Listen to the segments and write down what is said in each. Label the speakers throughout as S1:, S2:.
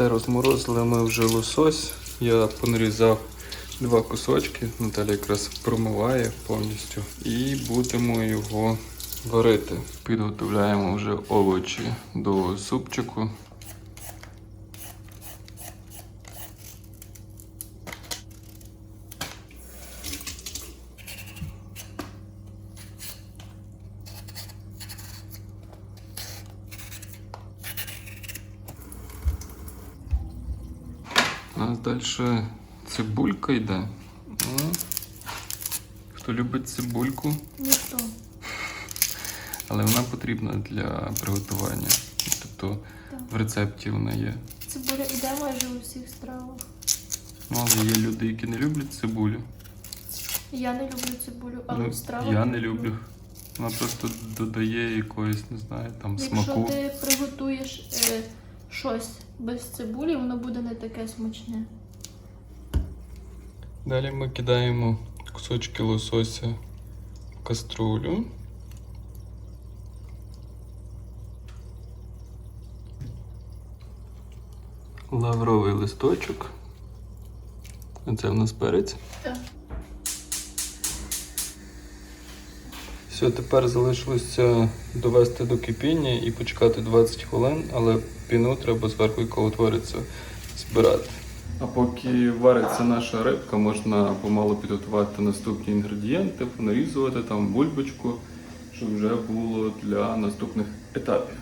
S1: Все, розморозили ми вже лосось. Я понарізав два кусочки. Наталя якраз промиває повністю. І будемо його варити. Підготовляємо вже овочі до супчику. У нас далі цибулька йде. Ну, Хто любить цибульку,
S2: Ніхто.
S1: але вона потрібна для приготування. Тобто в рецепті вона є.
S2: Цибуля іде майже у всіх стравах.
S1: Ну, але є люди, які не люблять цибулю.
S2: Я не люблю цибулю, але
S1: Ну,
S2: в стравах.
S1: я не люблю. Вона просто додає якоїсь, не знаю, там
S2: Якщо
S1: смаку.
S2: ти приготуєш е, щось без цибулі, воно буде не таке смачне.
S1: Далі ми кидаємо кусочки лосося в каструлю. Лавровий листочок. Оце в нас перець.
S2: Так.
S1: Все, тепер залишилося довести до кипіння і почекати 20 хвилин, але піну треба зверху, яка утвориться, збирати. А поки вариться наша рибка, можна помалу підготувати наступні інгредієнти, понарізувати там бульбочку, щоб вже було для наступних етапів.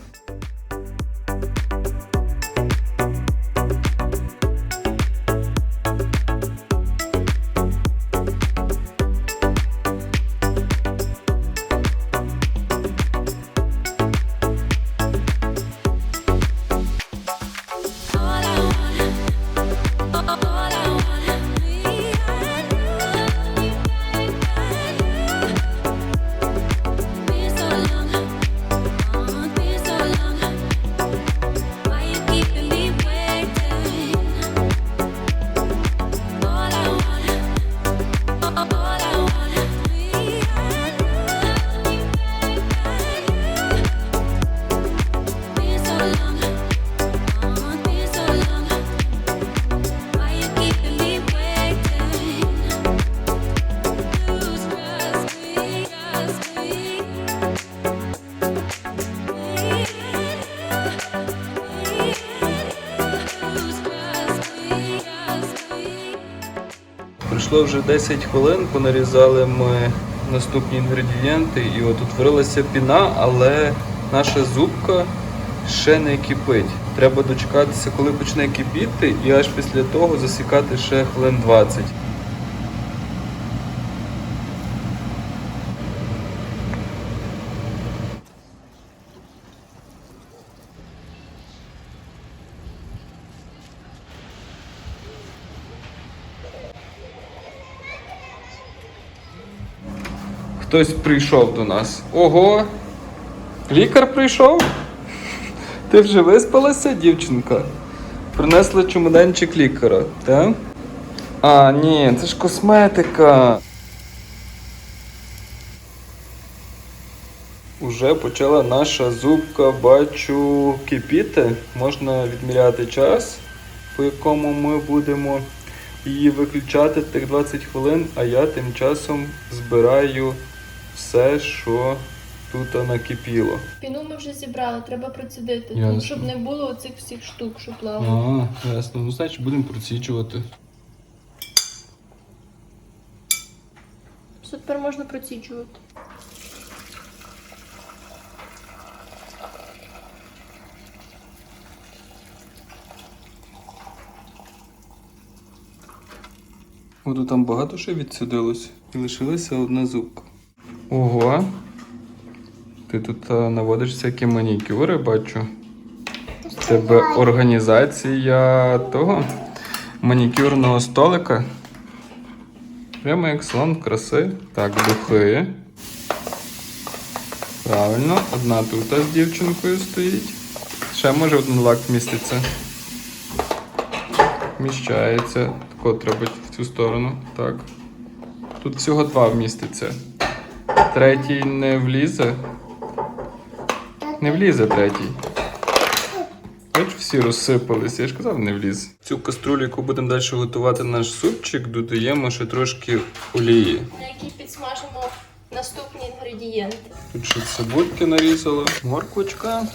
S1: Пройшло вже 10 хвилин, понарізали ми наступні інгредієнти, і от утворилася піна, але наша зубка ще не кипить. Треба дочекатися, коли почне кипіти, і аж після того засікати ще хвилин 20. Хтось прийшов до нас. Ого! Лікар прийшов? Ти вже виспалася, дівчинка? Принесла чемоданчик лікаря, так? А, ні, це ж косметика. Уже почала наша зубка, бачу, кипіти. Можна відміряти час, по якому ми будемо її виключати тих 20 хвилин, а я тим часом збираю все, що тут накипіло.
S2: Піну ми вже зібрали, треба процідити,
S1: Ясно.
S2: тому щоб не було оцих всіх штук, що плавали.
S1: А, ясно. Ну, значить, будемо проціджувати.
S2: Все тепер можна проціджувати.
S1: Ото там багато що відсюдилось. І лишилася одна зубка. Ого. Ти тут наводиш всякі манікюри, бачу. В тебе організація того манікюрного столика. Прямо як салон краси. Так, духи. Правильно, одна тут з дівчинкою стоїть. Ще може один лак вміститься. Вміщається. Тако треба в цю сторону. Так. Тут всього два вміститься. Третій не влізе. Не влізе третій. Бач, всі розсипались, я ж казав, не вліз. В цю каструлю, яку будемо далі готувати наш супчик, додаємо ще трошки олії.
S2: На якій підсмажимо наступні інгредієнти.
S1: Тут ще цибульки нарізала, морквочка.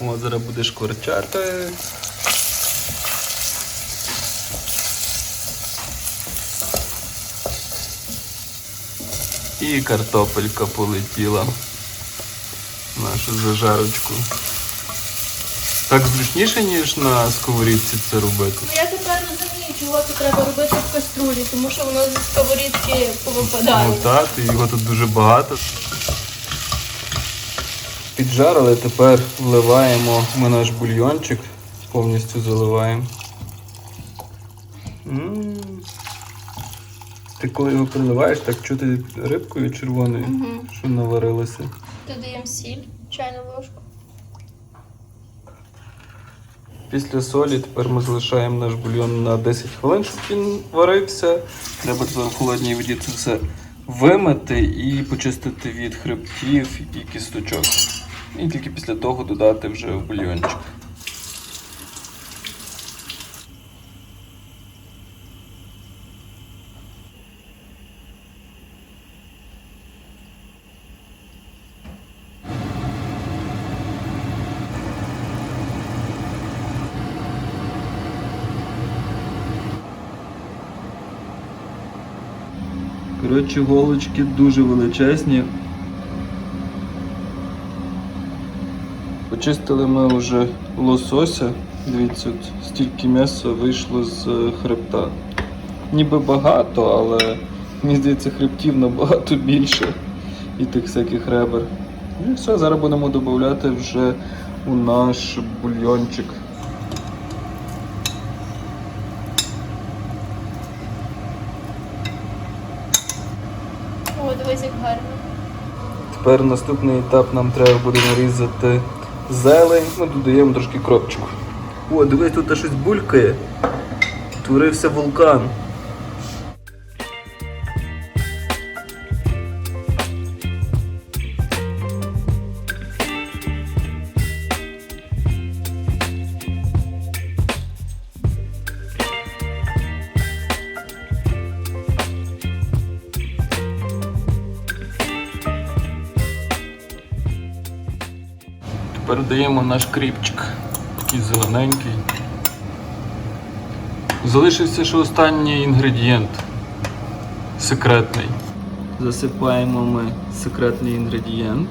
S1: От зараз буде шкварчати. І картопелька полетіла в нашу зажарочку. Так зручніше, ніж на сковорідці це робити.
S2: Ну я тепер розумію, чого це треба робити в каструлі, тому що воно зі сковорідки повипадає.
S1: Ну так, і його тут дуже багато. Піджарили, тепер вливаємо ми наш бульйончик, повністю заливаємо. М. Ти коли його приливаєш, так чути рибкою червоною,
S2: Мгм.
S1: що наварилося.
S2: Додаємо сіль, чайну ложку.
S1: Після солі тепер ми залишаємо наш бульйон на 10 хвилин, щоб він варився. Треба тепер в холодній воді це все вимити і почистити від хребтів і кісточок. І тільки після того додати вже в бульйончик. Коротше, голочки дуже величезні. Почистили ми вже лосося. Дивіться, от стільки м'яса вийшло з е, хребта. Ніби багато, але мені здається, хребтів набагато більше і тих всяких ребер. І все, зараз будемо додати вже у наш бульйончик.
S2: О, дивись, як гарно.
S1: Тепер наступний етап нам треба буде нарізати зелень. Ми додаємо трошки кропчику. О, дивись, тут щось булькає. Творився вулкан. Тепер даємо наш кріпчик. Такий зелененький. Залишився ще останній інгредієнт. Секретний. Засипаємо ми секретний інгредієнт.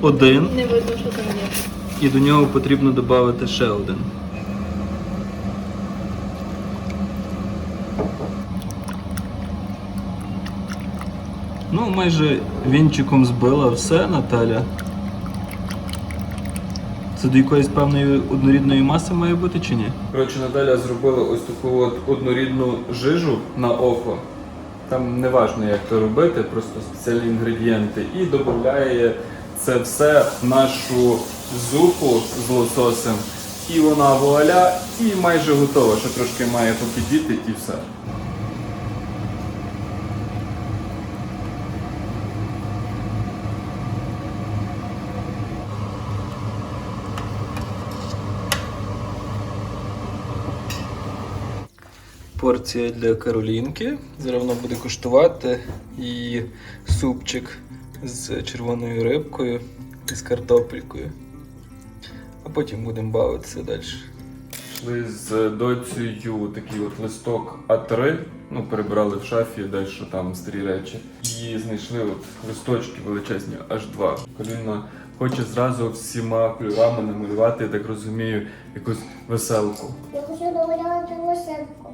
S1: Один.
S2: Не видно, що там є.
S1: І до нього потрібно додати ще один. Ну, майже вінчиком збила все, Наталя. Це до якоїсь певної однорідної маси має бути чи ні? Коротше, Наталя зробила ось таку от однорідну жижу на око. Там не важливо, як то робити, просто спеціальні інгредієнти. І додає це все в нашу зупу з лососем. І вона вуаля, і майже готова. Ще трошки має попідіти і все. Порція для Каролінки. Зараз вона буде куштувати і супчик з червоною рибкою і з картопелькою. А потім будемо бавитися далі. Йшли з доцею такий от листок А3. Ну, перебирали в шафі, дещо там старі речі. І знайшли от листочки величезні, аж два. Коліна хоче зразу всіма кольорами намалювати, я так розумію, якусь веселку.
S3: Я хочу намалювати веселку.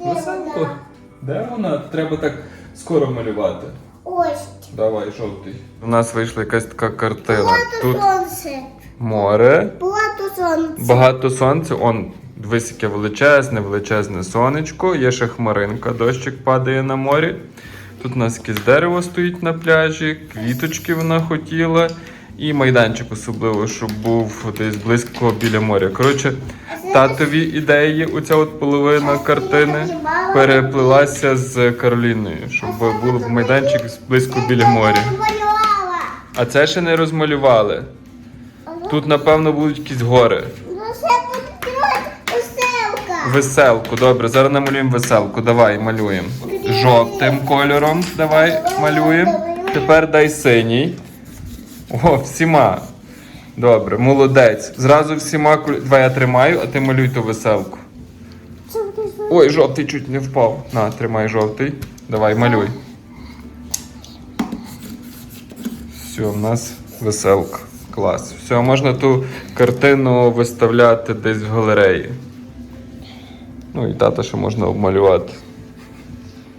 S3: Вона?
S1: Де вона? Треба так скоро малювати.
S3: Ось.
S1: Давай, жовтий. У нас вийшла якась така картина.
S3: Багато
S1: Тут
S3: сонце.
S1: море,
S3: Багато сонце.
S1: багато сонця. Он дивись, яке величезне, величезне сонечко. Є ще хмаринка, дощик падає на морі. Тут у нас якесь дерево стоїть на пляжі, квіточки вона хотіла. І майданчик особливо, щоб був десь близько біля моря. Коротше, татові ідеї, оця от половина картини переплилася з Кароліною, щоб був майданчик близько біля моря. А це ще не розмалювали. Тут, напевно, будуть якісь гори.
S3: Ну.
S1: Веселку, добре, зараз намалюємо веселку. Давай, малюємо. Жовтим кольором давай малюємо. Тепер дай синій. О, всіма. Добре, молодець. Зразу всіма куль- Давай я тримаю, а ти малюй ту веселку. Ой, жовтий чуть не впав. На, тримай жовтий. Давай, малюй. Все, в нас веселка. Клас. Все, можна ту картину виставляти десь в галереї. Ну і тата ще можна обмалювати.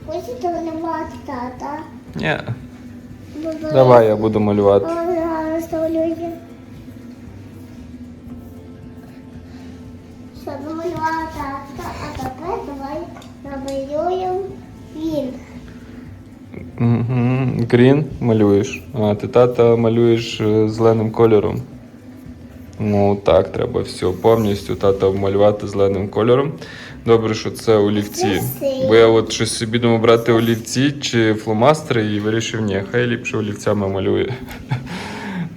S3: Хочете малювати тата?
S1: Ні. Давай я буду малювати.
S3: Намалювала тата, а тепер давай намалюємо він.
S1: Грін малюєш. А ти тата малюєш е, зеленим кольором. Ну так, треба все повністю тата обмалювати зеленим кольором. Добре, що це олівці. Бо я от щось собі думав брати олівці чи фломастери і вирішив, ні, хай ліпше олівцями малює.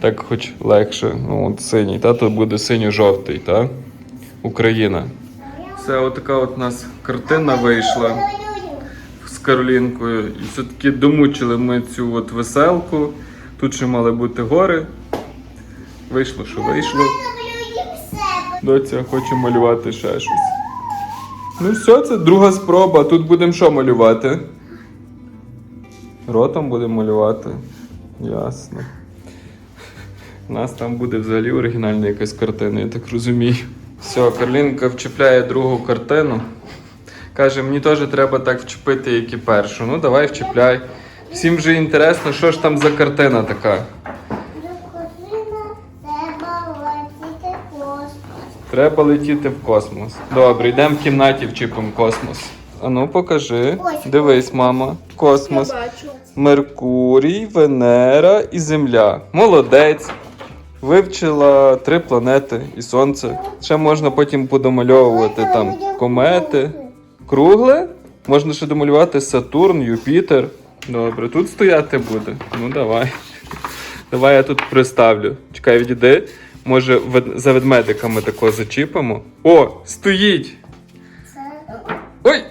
S1: Так хоч легше. Ну, от синій. Тато буде синьо-жовтий, так? Україна. Це отака от у нас картина вийшла з Каролінкою. І все-таки домучили ми цю от веселку. Тут ще мали бути гори. Вийшло, що вийшло. Доця хоче малювати ще щось. Ну все, це друга спроба. Тут будемо що малювати? Ротом будемо малювати. Ясно. У нас там буде взагалі оригінальна якась картина, я так розумію. Все, Карлінка вчіпляє другу картину. Каже, мені теж треба так вчепити, як і першу. Ну давай вчіпляй. Всім вже інтересно, що ж там за картина така.
S3: Треба летіти космос.
S1: Треба летіти в космос. Добре, йдемо в кімнаті вчіпимо космос. Ану, покажи.
S3: Ось.
S1: Дивись, мама. Космос.
S2: бачу.
S1: Меркурій, Венера і Земля. Молодець. Вивчила три планети і сонце. Ще можна потім подомальовувати там комети. Кругле? Можна ще домалювати Сатурн, Юпітер. Добре, тут стояти буде. Ну давай. Давай я тут приставлю. Чекай, відійди. Може, за ведмедиками тако зачіпимо. О, стоїть! Ой!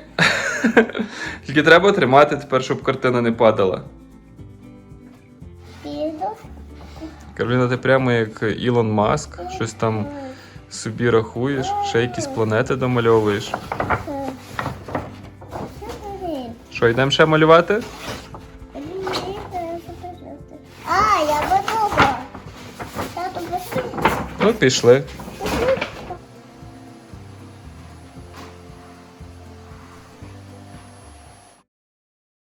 S1: Тільки треба тримати тепер, щоб картина не падала. Кароліна, ти прямо як Ілон Маск, щось там собі рахуєш, ще якісь планети домальовуєш. Що, йдемо ще малювати?
S3: А, я готова. Тату.
S1: Ну, пішли.